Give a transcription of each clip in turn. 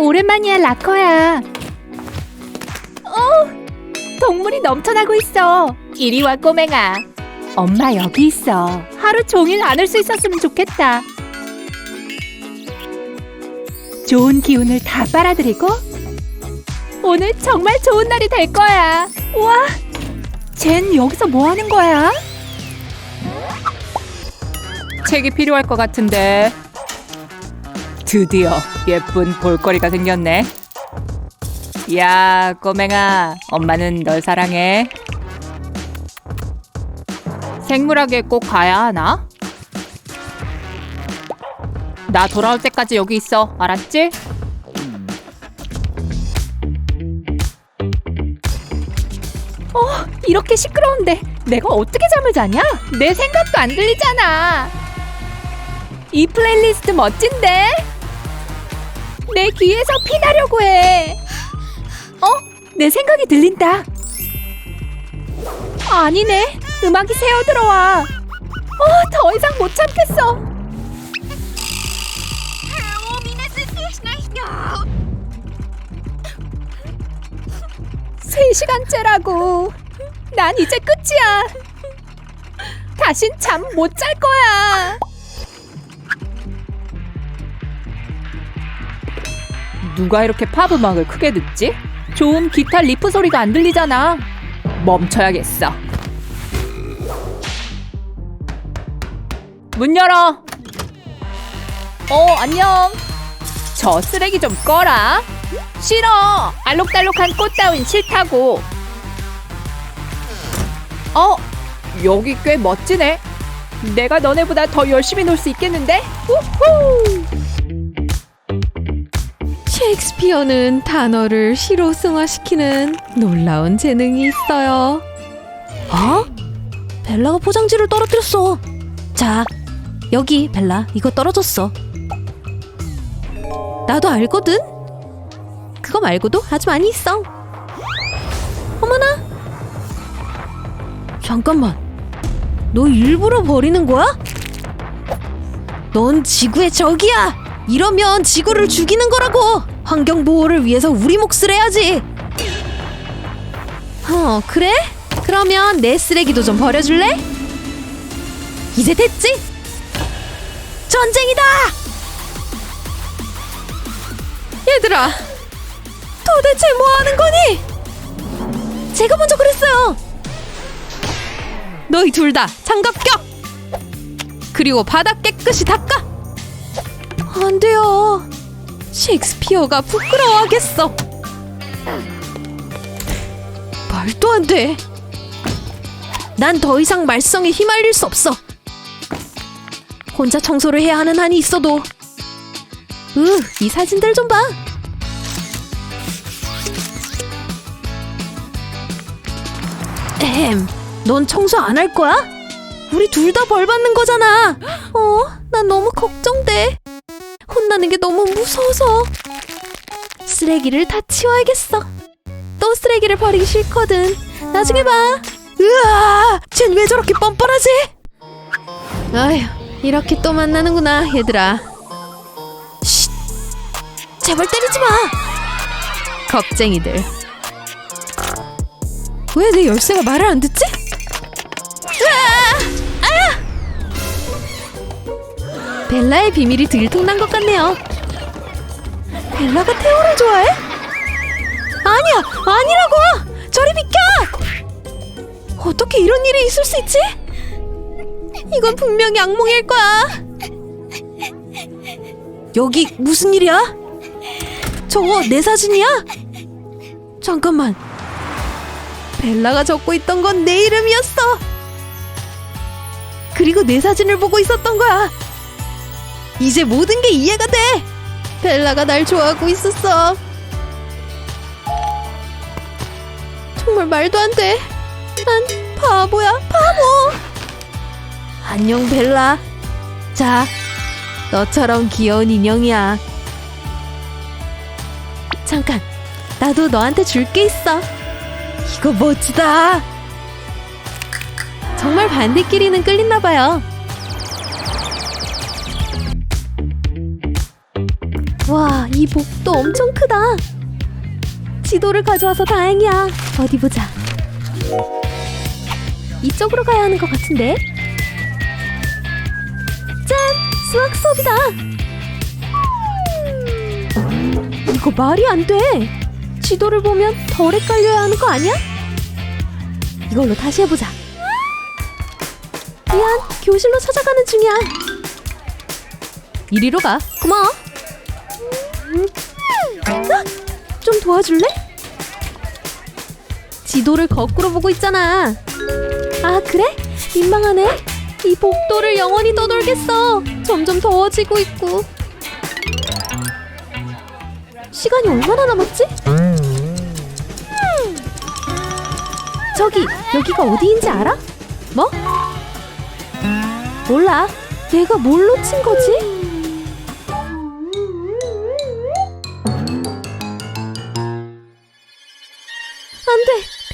오랜만이야, 라커야. 어, 동물이 넘쳐나고 있어. 이리 와, 꼬맹아. 엄마 여기 있어. 하루 종일 안을 수 있었으면 좋겠다. 좋은 기운을 다 빨아들이고 오늘 정말 좋은 날이 될 거야. 와, 쟨 여기서 뭐 하는 거야? 책이 필요할 것 같은데. 드디어 예쁜 볼거리가 생겼네. 야, 꼬맹아, 엄마는 널 사랑해. 생물학에 꼭 가야 하나? 나 돌아올 때까지 여기 있어. 알았지? 어, 이렇게 시끄러운데 내가 어떻게 잠을 자냐? 내 생각도 안 들리잖아. 이 플레이리스트 멋진데? 내 귀에서 피나려고 해. 어? 내 생각이 들린다. 아니네. 음악이 새어 들어와. 어, 더 이상 못 참겠어. 3시간째라고. 난 이제 끝이야. 다신 잠 못 잘 거야. 누가 이렇게 팝 음악을 크게 듣지? 좋은 기타 리프 소리가 안 들리잖아. 멈춰야겠어. 문 열어. 어, 안녕. 저 쓰레기 좀 꺼라. 싫어. 알록달록한 꽃 따윈 싫다고. 어, 여기 꽤 멋지네. 내가 너네보다 더 열심히 놀 수 있겠는데? 우후! 셰익스피어는 단어를 시로 승화시키는 놀라운 재능이 있어요. 어? 벨라가 포장지를 떨어뜨렸어. 자, 여기 벨라 이거 떨어졌어. 나도 알거든. 그거 말고도 아주 많이 있어. 어머나. 잠깐만. 너 일부러 버리는 거야? 넌 지구의 적이야. 이러면 지구를 죽이는 거라고. 환경 보호를 위해서 우리 몫을 해야지. 어, 그래? 그러면 내 쓰레기도 좀 버려줄래? 이제 됐지? 전쟁이다! 얘들아, 도대체 뭐 하는 거니? 제가 먼저 그랬어요. 너희 둘 다 장갑 껴! 그리고 바닥 깨끗이 닦아! 안 돼요. 셰익스피어가 부끄러워하겠어. 말도 안 돼. 난 더 이상 말썽에 휘말릴 수 없어. 혼자 청소를 해야 하는 한이 있어도. 으, 이 사진들 좀 봐. 에헴, 넌 청소 안 할 거야? 우리 둘 다 벌 받는 거잖아. 어, 난 너무 걱정돼. 혼나는 게 너무 무서워서. 쓰레기를 다 치워야겠어. 또 쓰레기를 버리기 싫거든. 나중에 봐. 으아! 쟨 왜 저렇게 뻔뻔하지? 아휴, 이렇게 또 만나는구나, 얘들아. 쉿! 제발 때리지 마! 겁쟁이들. 왜 내 열쇠가 말을 안 듣지? 벨라의 비밀이 들통난 것 같네요. 벨라가 태호를 좋아해? 아니야, 아니라고! 저리 비켜! 어떻게 이런 일이 있을 수 있지? 이건 분명히 악몽일 거야. 여기 무슨 일이야? 저거 내 사진이야? 잠깐만. 벨라가 적고 있던 건 내 이름이었어. 그리고 내 사진을 보고 있었던 거야. 이제 모든 게 이해가 돼. 벨라가 날 좋아하고 있었어. 정말 말도 안 돼. 난 바보야, 바보. 안녕, 벨라. 자, 너처럼 귀여운 인형이야. 잠깐, 나도 너한테 줄 게 있어. 이거 멋지다. 정말 반대끼리는 끌리나 봐요. 와, 이 복도 엄청 크다. 지도를 가져와서 다행이야. 어디 보자. 이쪽으로 가야 하는 것 같은데. 짠! 수학 수업이다. 이거 말이 안 돼. 지도를 보면 덜 헷갈려야 하는 거 아니야? 이걸로 다시 해보자. 미안, 교실로 찾아가는 중이야. 이리로 가. 고마워. 아, 좀 도와줄래? 지도를 거꾸로 보고 있잖아. 아, 그래? 민망하네. 이 복도를 영원히 떠돌겠어. 점점 더워지고 있고. 시간이 얼마나 남았지? 저기, 여기가 어디인지 알아? 뭐? 몰라. 내가 뭘 놓친 거지?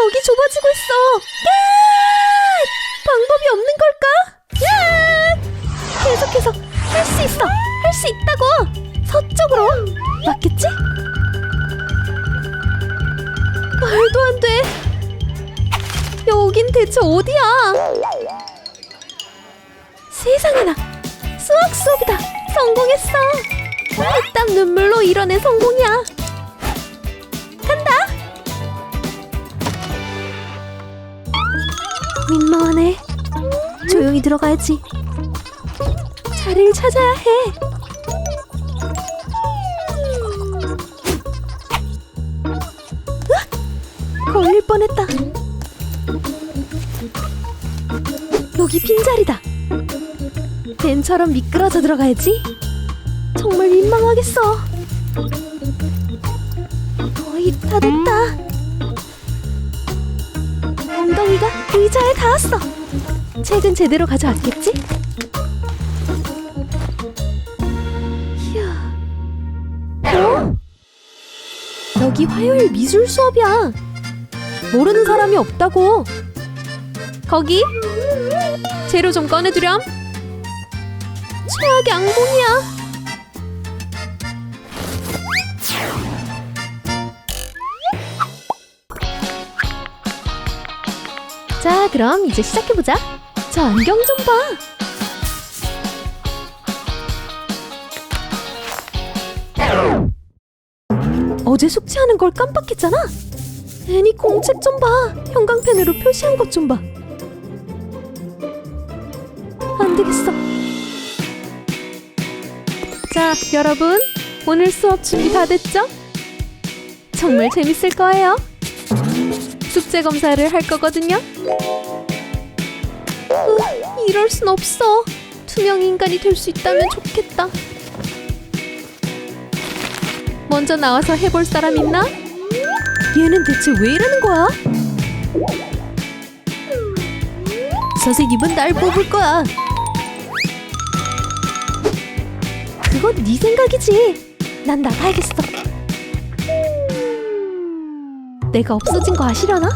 돼. 벽이 좁아지고 있어. 야! 방법이 없는 걸까? 야! 계속해서 할 수 있어. 할 수 있다고. 서쪽으로. 맞겠지? 말도 안 돼. 여긴 대체 어디야? 세상에나 수학 수업이다. 성공했어. 피땀 눈물로 이뤄낸 성공이야. 간다. 민망하네. 조용히 들어가야지. 자리를 찾아야 해. 걸릴 뻔했다. 여기 빈자리다. 벤처럼 미끄러져 들어가야지. 정말 민망하겠어. 거의 다 됐다. 의자에 닿았어. 책은 제대로 가져왔겠지? 이야. 어? 여기 화요일 미술 수업이야. 모르는 사람이 없다고. 거기 재료 좀 꺼내두렴. 최악의 악몽이야. 그럼 이제 시작해보자. 저 안경 좀 봐. 어제 숙제하는 걸 깜빡했잖아. 애니 공책 좀 봐. 형광펜으로 표시한 것 좀 봐. 안 되겠어. 자, 여러분. 오늘 수업 준비 다 됐죠? 정말 재밌을 거예요. 숙제 검사를 할 거거든요. 으, 이럴 순 없어. 투명 인간이 될 수 있다면 좋겠다. 먼저 나와서 해볼 사람 있나? 얘는 대체 왜 이러는 거야? 선생님은 날 뽑을 거야. 그건 네 생각이지. 난 나가야겠어. 내가 없어진 거 아시려나?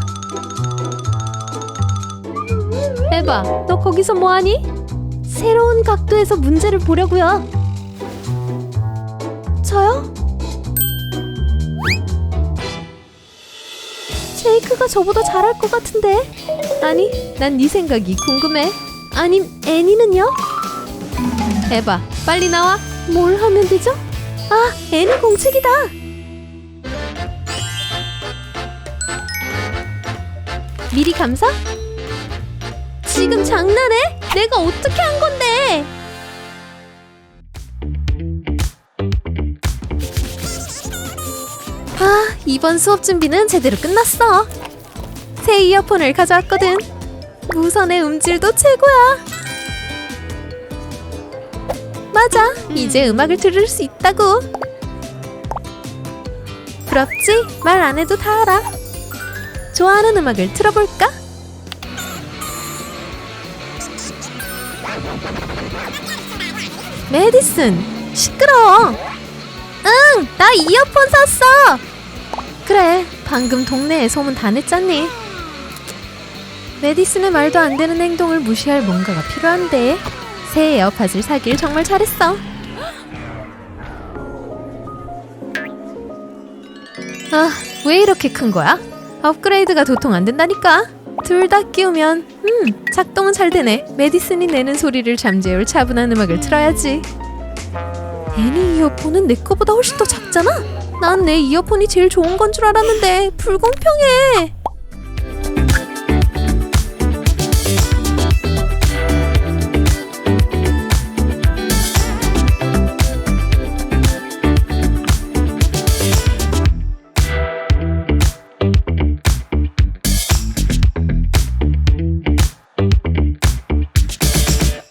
에바, 너 거기서 뭐하니? 새로운 각도에서 문제를 보려고요. 저요? 제이크가 저보다 잘할 것 같은데. 아니, 난 네 생각이 궁금해. 아님 애니는요? 에바, 빨리 나와. 뭘 하면 되죠? 아, 애니 공책이다. 미리 감사? 지금 장난해? 내가 어떻게 한 건데? 아, 이번 수업 준비는 제대로 끝났어. 새 이어폰을 가져왔거든. 무선의 음질도 최고야. 맞아, 이제 음악을 들을 수 있다고. 부럽지? 말 안 해도 다 알아. 좋아하는 음악을 틀어볼까? 메디슨, 시끄러워. 응, 나 이어폰 샀어. 그래, 방금 동네에 소문 다 냈잖니. 메디슨의 말도 안 되는 행동을 무시할 뭔가가 필요한데 새 에어팟을 사길 정말 잘했어. 아, 왜 이렇게 큰 거야? 업그레이드가 도통 안 된다니까. 둘 다 끼우면 음, 작동은 잘 되네. 메디슨이 내는 소리를 잠재울 차분한 음악을 틀어야지. 애니 이어폰은 내 거보다 훨씬 더 작잖아. 난 내 이어폰이 제일 좋은 건 줄 알았는데 불공평해.